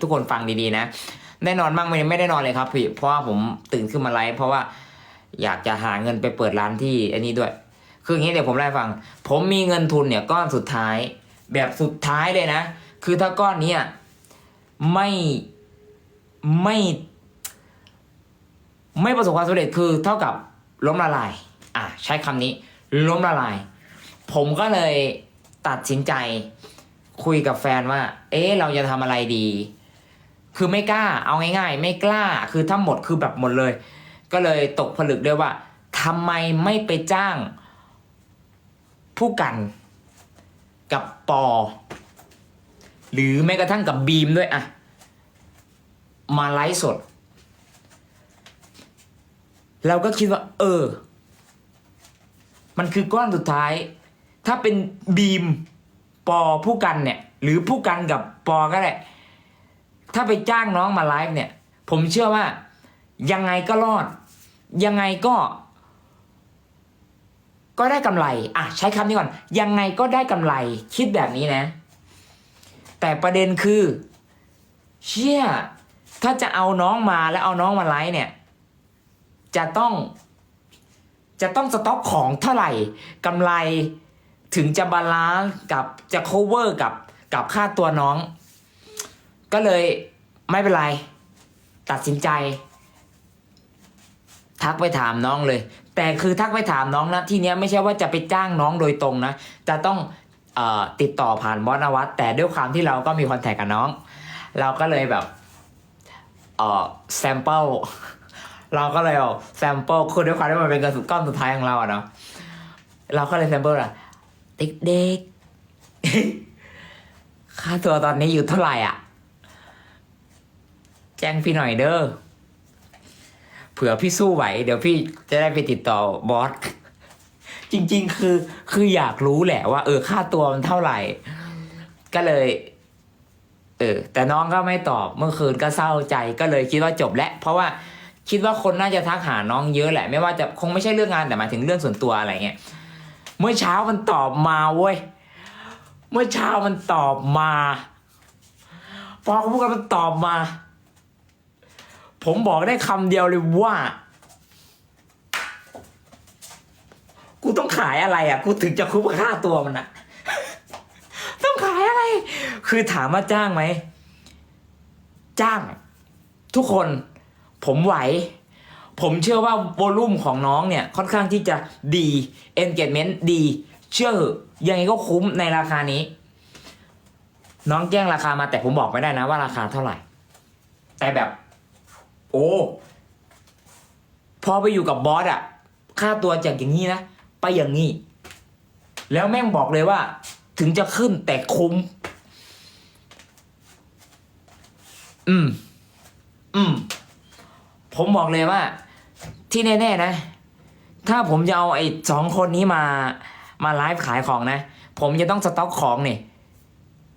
ทุกคนฟังดีๆนะ ได้นอนบ้างไหมไม่ได้นอนเลยครับพี่เพราะว่าผมตื่นขึ้นมาไลฟ์เพราะว่าอยากจะหาเงินไปเปิดร้านที่อันนี้ด้วย คืออย่างนี้เดี๋ยวผมเล่าให้ฟัง ผมมีเงินทุนเนี่ยก้อนสุดท้าย แบบสุดท้ายเลยนะ คือถ้าก้อนนี้ไม่ไม่ ไม่ประสบความสำเร็จคือเท่ากับล้มละลาย อะใช้คำนี้ ล้มละลาย ผมก็เลยตัดสินใจคุยกับแฟนว่า เอ๊ะ เราจะทำอะไรดี คือไม่กล้าเอาง่าย ๆ ไม่กล้าคือถ้าหมดคือแบบหมดเลย ก็เลยตกผลึกด้วยว่าทำไมไม่ไปจ้าง ผู้กันกับปอ หรือแม้กระทั่งกับบีมด้วยอะมาไลฟ์สด เราก็คิดว่า เออ มันคือก้อนสุดท้าย ถ้าเป็นบีมปอผู้กันเนี่ย หรือผู้กันกับปอก็ได้ ถ้าไปจ้างน้องมาไลฟ์เนี่ย ผมเชื่อว่ายังไงก็รอด ยังไงก็ ก็ได้กำไรอะใช้คำนี้ก่อน ยังไงก็ได้กำไร คิดแบบนี้นะ แต่ประเด็นคือ เชี่ยถ้าจะเอาน้องมาแล้วเอาน้องมาไลฟ์เนี่ย จะต้อง จะต้องสต็อกของเท่าไหร่กำไรถึงจะบาลานซ์กับจะ cover กับกับค่าตัวน้อง ก็เลยไม่เป็นไร ตัดสินใจ ทักไปถามน้องเลย แต่คือทักไปถามน้องนะที่เนี้ยไม่ใช่ว่าจะไปจ้างน้องโดยตรงนะ จะต้องออติดต่อผ่านบอสนวัตแต่ด้วยความที่เราก็มีคอนแทคกับน้อง เราก็เลยแบบเออแซมเปิลเราก็เลยเอาแซมเปิลคือด้วยความที่มันเป็นกระสุนก้อนสุดท้ายของเราอะเนาะเราก็เลยแซมเปิลอะเด็กๆค่าตัวตอนนี้อยู่เท่าไหร่อะ แจ้งพี่หน่อยเด้อเผื่อพี่สู้ไหว เดี๋ยวพี่จะได้ไปติดต่อบอสจริง ๆ คือคืออยากรู้แหละว่า เออ ค่าตัวมันเท่าไหร่ ก็เลย เออ แต่น้องก็ไม่ตอบเมื่อคืนก็เศร้าใจก็เลยคิดว่าจบแล้วเพราะว่าคิดว่าคนน่าจะทักหาน้องเยอะแหละ ไม่ว่าจะคงไม่ใช่เรื่องงานแต่หมายถึงเรื่องส่วนตัวอะไรเงี้ยเมื่อเช้ามันตอบมาเว้ยเมื่อเช้ามันตอบมา พอเขาพูดกันมันตอบมา ผมบอกได้คำเดียวเลยว่า กูต้องขายอะไรอะ กูถึงจะคุ้มค่าตัวมันอะ ต้องขายอะไร คือถามว่าจ้างไหม จ้าง ทุกคน ผมไหว ผมเชื่อว่าโวลูมของน้องเนี่ย ค่อนข้างที่จะดี engagement ดี เชื่อเหอะยังไงก็คุ้มในราคานี้ น้องแจ้งราคามาแต่ผมบอกไม่ได้นะว่าราคาเท่าไหร่ แต่แบบ โอ้พอไปอยู่กับบอสอะค่าตัวจากอย่างนี้นะ ไปอย่างนี้ แล้วแม่งบอกเลยว่า ถึงจะขึ้นแต่คุ้ม อืม อืม ผมบอกเลยว่า ที่แน่ ๆ นะ ถ้าผมจะเอาไอ้สองคนนี้มา มาไลฟ์ขายของนะ ผมจะต้องสต็อกของเนี่ย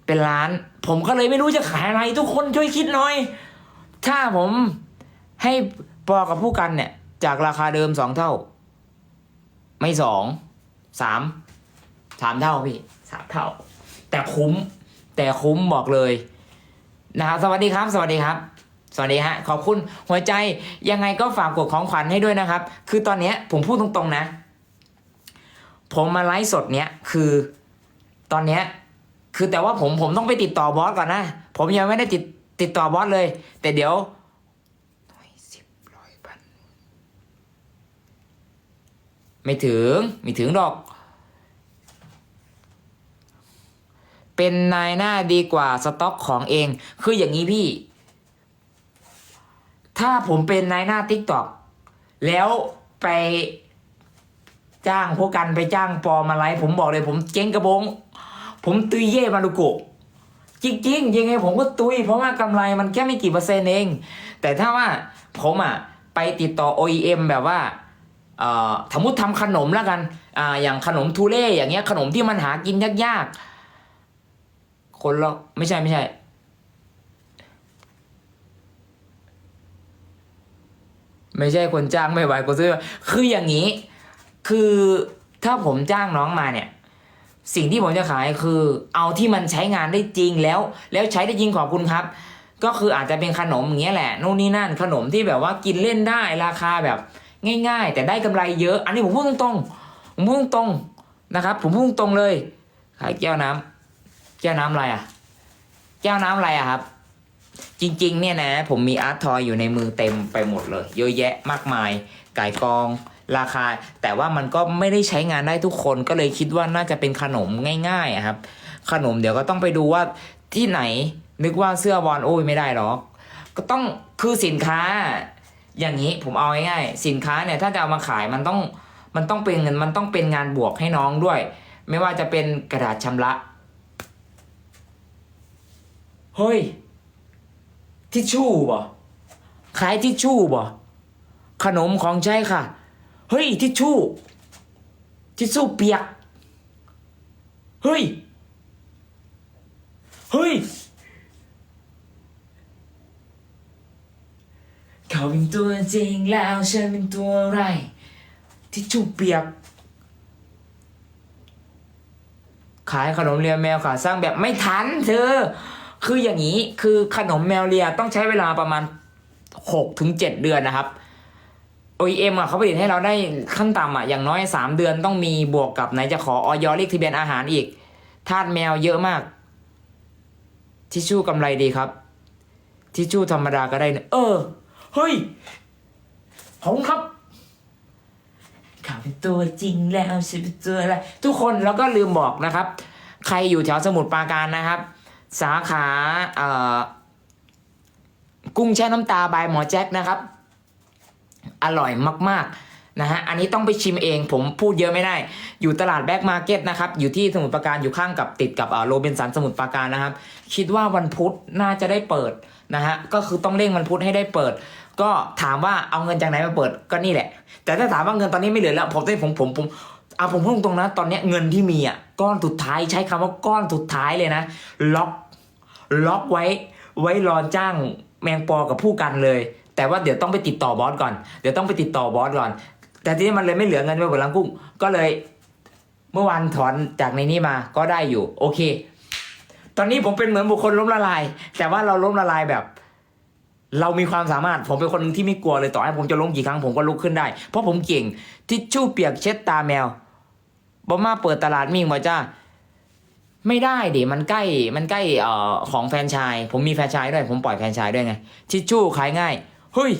เป็นล้าน ผมก็เลยไม่รู้จะขายอะไร ทุกคนช่วยคิดหน่อย ถ้าผม ให้ปอกับผู้กันเนี่ย จากราคาเดิมสองเท่า ไม่สองสามสามเท่าพี่สามเท่า แต่คุ้ม แต่คุ้มบอกเลยนะครับสวัสดีครับ สวัสดีครับ สวัสดีฮะขอบคุณหัวใจยังไงก็ฝากกดของขวัญให้ด้วยนะครับ คือตอนเนี้ยผมพูดตรงๆนะ ผมมาไลฟ์สดเนี้ยคือตอนเนี้ยคือแต่ว่าผมผมต้องไปติดต่อบอสก่อนนะ ผมยังไม่ได้ติดติดต่อบอสเลย แต่เดี๋ยวหน่วยสิบร้อยพัน ไม่ถึงไม่ถึงดอก เป็นนายหน้าดีกว่าสต็อกของเอง คืออย่างนี้พี่ ถ้าผมเป็นนายหน้าทิกต็อกแล้วไปจ้างพวกกันไปจ้างปอมาไลฟ์ผมบอกเลยผมเจ๊งกระบง ผมตุยเย่มารุโกะจริงๆยังไงผมก็ตุย เพราะว่ากำไรมันแค่ไม่กี่เปอร์เซ็นต์เอง แต่ถ้าว่าผมอะไปติดต่อ OEM แบบว่า สมมติทำขนมแล้วกันอ่าอย่างขนมทูเล่อย่างเงี้ยขนมที่มันหากินยากๆ คนละไม่ใช่ไม่ใช่ ไม่ใช่คนจ้างไม่ไหวคนซื้อคืออย่างนี้ คือถ้าผมจ้างน้องมาเนี่ย สิ่งที่ผมจะขายคือ เอาที่มันใช้งานได้จริงแล้ว แล้วใช้ได้จริงขอบคุณครับ ก็คืออาจจะเป็นขนมอย่างเงี้ยแหละ นู่นนี่นั่นขนมที่แบบว่ากินเล่นได้ราคาแบบ ง่าย ๆ แต่ได้กำไรเยอะ อันนี้ผมพูดตรงๆผมพูดตรงๆนะครับ ผมพูดตรงเลยขายแก้วน้ำแก้วน้ำอะไรอะ แก้วน้ำอะไรอะครับ จริง ๆ เนี่ยนะ ผมมีอาร์ตทอยอยู่ในมือเต็มไปหมดเลย เยอะแยะมากมายไก่กองราคา แต่ว่ามันก็ไม่ได้ใช้งานได้ทุกคนก็เลยคิดว่าน่าจะเป็นขนมง่ายๆครับ ขนมเดี๋ยวก็ต้องไปดูว่าที่ไหนนึกว่าเสื้อบอลโอ้ยไม่ได้หรอก ก็ต้องคือสินค้า อย่างนี้ผมเอาง่ายๆสินค้าเนี่ยถ้าจะเอามาขายมันต้องมันต้องเป็นเงินมันต้องเป็นงานบวกให้น้องด้วย ไม่ว่าจะเป็นกระดาษชำระเฮ้ยทิชชู่บ่ขายทิชชู่บ่ขนมของใช้ค่ะ เฮ้ยทิชชู่ทิชชู่เปียก เฮ้ย เฮ้ย เขาเป็นตัวจริงแล้วฉันเป็นตัวอะไรทิชชู่เปียก ขายขนมเลียแมวขาสร้างแบบไม่ทันเธอ คืออย่างนี้คือขนมแมวเลียต้องใช้เวลาประมาณหกถึงเจ็ดเดือนนะครับ OEM อะเขาผลิตให้เราได้ขั้นต่ำอะอย่างน้อยสามเดือนต้องมีบวกกับไหนจะขอออยเลขทะเบียนอาหารอีกทาสแมวเยอะมาก ทิชชู่กำไรดีครับ ทิชชู่ธรรมดาก็ได้นะเออ เฮ้ยผมครับข่าวเป็นตัวจริงแล้วฉันเป็นตัวอะไรทุกคนแล้วก็ลืมบอกนะครับ ใครอยู่แถวสมุทรปราการนะครับ สาขาเอ่อกุ้งแช่น้ำตาบายหมอแจ็คนะครับ อร่อยมาก ๆ นะฮะอันนี้ต้องไปชิมเองผมพูดเยอะไม่ได้ อยู่ตลาดแบ็กมาร์เก็ตนะครับ อยู่ที่สมุทรปราการอยู่ข้างกับติดกับโรเบนสันสมุทรปราการนะครับ คิดว่าวันพุธน่าจะได้เปิดนะฮะก็คือต้องเร่งวันพุธให้ได้เปิด ก็ถามว่าเอาเงินจากไหนมาเปิดก็นี่แหละ แต่ถ้าถามว่าเงินตอนนี้ไม่เหลือแล้วผมผมผมผมเอาผมพูดตรงนะตอนนี้เงินที่มีอะก้อนสุดท้ายใช้คำว่าก้อนสุดท้ายเลยนะ ล็อกล็อกไว้ไว้รอจ้างแมงปอกับผู้กันเลย แต่ว่าเดี๋ยวต้องไปติดต่อบอสก่อน เดี๋ยวต้องไปติดต่อบอสก่อน แต่ทีนี้มันเลยไม่เหลือเงินไปเปิดร้านกุ้ง ก็เลยเมื่อวานถอนจากในนี้มาก็ได้อยู่ โอเค ตอนนี้ผมเป็นเหมือนบุคคลล้มละลาย แต่ว่าเราล้มละลายแบบ เรามีความสามารถ ผมเป็นคนหนึ่งที่ไม่กลัวเลยต่อให้ผมจะล้มกี่ครั้งผมก็ลุกขึ้นได้ เพราะผมเก่งทิชชู่เปียกเช็ดตาแมวบอมาเปิดตลาดมิ่งมาจ้าไม่ได้ดิมันใกล้มันใกล้เอ่อของแฟนชาย ผมมีแฟนชายด้วย ผมปล่อยแฟนชายด้วยไงทิชชู่ขายง่ายเฮ้ย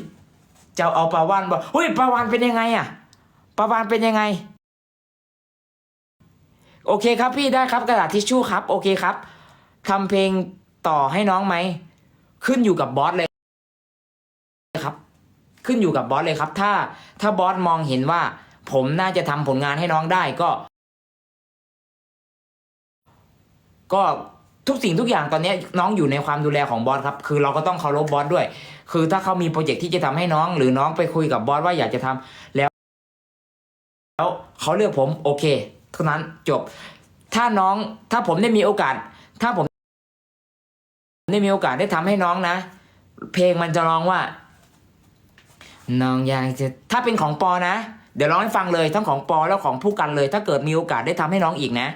จะเอาปลาวานบอกเฮ้ยปลาวานเป็นยังไงอะปลาวานเป็นยังไง โอเคครับพี่ได้ครับกระดาษทิชชู่ครับ โอเคครับทำเพลงต่อให้น้องไหมขึ้นอยู่กับบอสเลยครับ ขึ้นอยู่กับบอสเลยครับ ถ้าถ้าบอสมองเห็นว่า ผมน่าจะทำผลงานให้น้องได้ก็ ก็ ทุกสิ่งทุกอย่างตอนนี้น้องอยู่ในความดูแลของบอสครับ คือเราก็ต้องเคารพบอสด้วย คือถ้าเขามีโปรเจกต์ที่จะทำให้น้อง หรือน้องไปคุยกับบอสว่าอยากจะทำแล้วแล้วเขาเลือกผมโอเคเท่านั้นจบ ถ้าน้องถ้าผมได้มีโอกาส ถ้าผมได้มีโอกาสได้ทำให้น้องนะ เพลงมันจะร้องว่า น้องอยากจะถ้าเป็นของปอนะ เดี๋ยวร้องให้ฟังเลยทั้งของปอแล้วของผู้กันเลย ถ้าเกิดมีโอกาสได้ทำให้น้องอีกนะ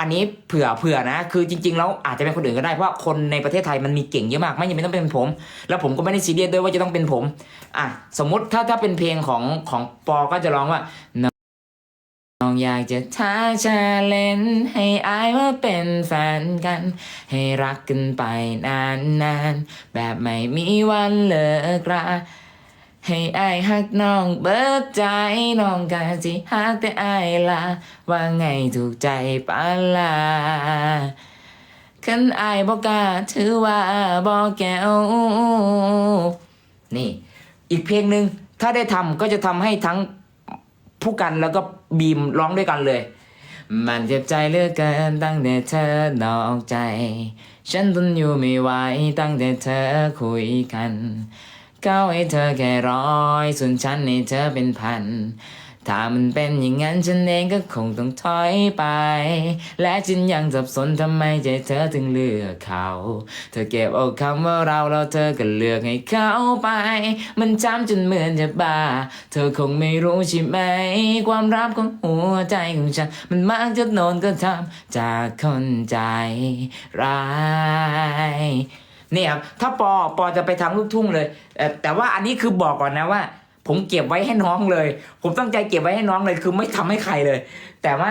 อันนี้เผื่อเผื่อนะ คือจริงๆแล้วอาจจะเป็นคนอื่นก็ได้เพราะว่าคนในประเทศไทยมันมีเก่งเยอะมากไม่จำเป็นต้องเป็นผม แล้วผมก็ไม่ได้ซีเรียสด้วยว่าจะต้องเป็นผมอะสมมติถ้าถ้าเป็นเพลงของของปอก็จะร้องว่าน้องอยากจะท้าชาเลนให้อายว่าเป็นแฟนกัน ให้รักกันไปนานนานๆแบบไม่มีวันเลิกรา ให้อายหักน้องเบิดใจน้องกะจิหักแต่อายละว่าไงถูกใจปาลาคันอายบอกกาถือว่าบอกแก้วนี่ อีกเพลงหนึ่งถ้าได้ทำก็จะทำให้ทั้งผู้กันแล้วก็บีมร้องด้วยกันเลย มันเจ็บใจเหลือกเกินตั้งแต่เธอนอกใจ ฉันทนอยู่ไม่ไหวตั้งแต่เธอคุยกัน ก้าวให้เธอแค่ร้อยส่วนฉันให้เธอเป็นพัน ถ้ามันเป็นอย่างนั้นฉันเองก็คงต้องถอยไป และฉันยังสับสนทำไมใจเธอถึงเลือกเขา เธอเก็บเอาคำว่าเราแล้วเธอก็เลือกให้เขาไป มันจำจนเหมือนจะบ้า เธอคงไม่รู้ใช่ไหม ความรักของหัวใจของฉัน มันมักจะโดนก็ทำจากคนใจร้าย นี่ครับถ้าปอปอจะไปทางลูกทุ่งเลยแต่ว่าอันนี้คือบอกก่อนนะว่า ผมเก็บไว้ให้น้องเลย ผมตั้งใจเก็บไว้ให้น้องเลยคือไม่ทำให้ใครเลย แต่ว่า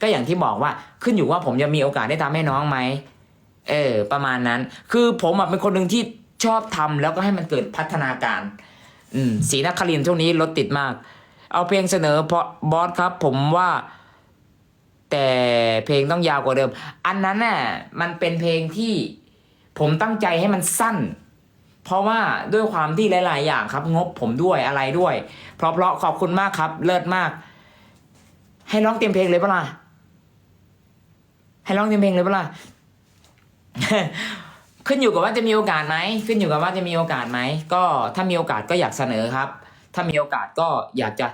ก็อย่างที่บอกว่าขึ้นอยู่ว่าผมจะมีโอกาสได้ทำให้น้องไหมเออ ประมาณนั้น คือผมเป็นคนหนึ่งที่ชอบทำแล้วก็ให้มันเกิดพัฒนาการ อืมสีนักคลินช่วงนี้รถติดมาก เอาเพลงเสนอเพราะบอสครับ ผมว่า แต่เพลงต้องยาวกว่าเดิม อันนั้นน่ะมันเป็นเพลงที่ ผมตั้งใจให้มันสั้น เพราะว่าด้วยความที่หลาย ๆ อย่างครับ งบผมด้วยอะไรด้วย เพราะเพราะขอบคุณมากครับ เลิศมาก ให้ร้องเต็มเพลงเลยปะล่ะให้ร้องเต็มเพลงเลยปะล่ะขึ้นอยู่กับว่าจะมีโอกาสไหมขึ้นอยู่กับว่าจะมีโอกาสไหมก็ถ้ามีโอกาสก็อยากเสนอครับ ถ้ามีโอกาสก็อยากจะ